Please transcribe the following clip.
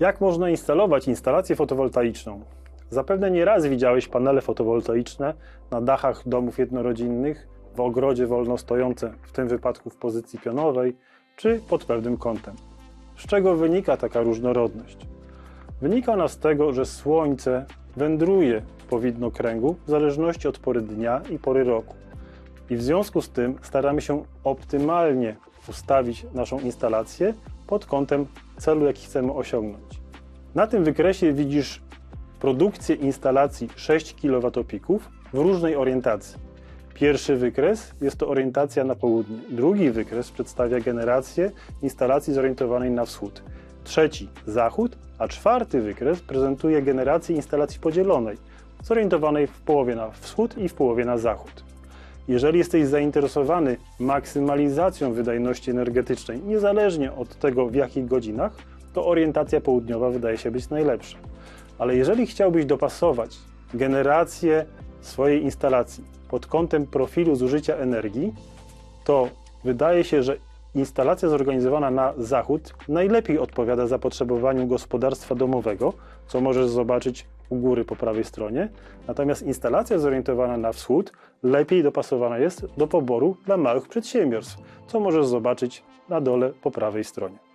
Jak można instalować instalację fotowoltaiczną? Zapewne nie raz widziałeś panele fotowoltaiczne na dachach domów jednorodzinnych, w ogrodzie wolno stojące, w tym wypadku w pozycji pionowej, czy pod pewnym kątem. Z czego wynika taka różnorodność? Wynika ona z tego, że Słońce wędruje po widnokręgu w zależności od pory dnia i pory roku. I w związku z tym staramy się optymalnie ustawić naszą instalację pod kątem celu, jaki chcemy osiągnąć. Na tym wykresie widzisz produkcję instalacji 6 kWp w różnej orientacji. Pierwszy wykres jest to orientacja na południe. Drugi wykres przedstawia generację instalacji zorientowanej na wschód. Trzeci zachód, a czwarty wykres prezentuje generację instalacji podzielonej, zorientowanej w połowie na wschód i w połowie na zachód. Jeżeli jesteś zainteresowany maksymalizacją wydajności energetycznej, niezależnie od tego w jakich godzinach, to orientacja południowa wydaje się być najlepsza. Ale jeżeli chciałbyś dopasować generację swojej instalacji pod kątem profilu zużycia energii, to wydaje się, że instalacja zorganizowana na zachód najlepiej odpowiada zapotrzebowaniu gospodarstwa domowego, co możesz zobaczyć u góry po prawej stronie. Natomiast instalacja zorientowana na wschód lepiej dopasowana jest do poboru dla małych przedsiębiorstw, co możesz zobaczyć na dole po prawej stronie.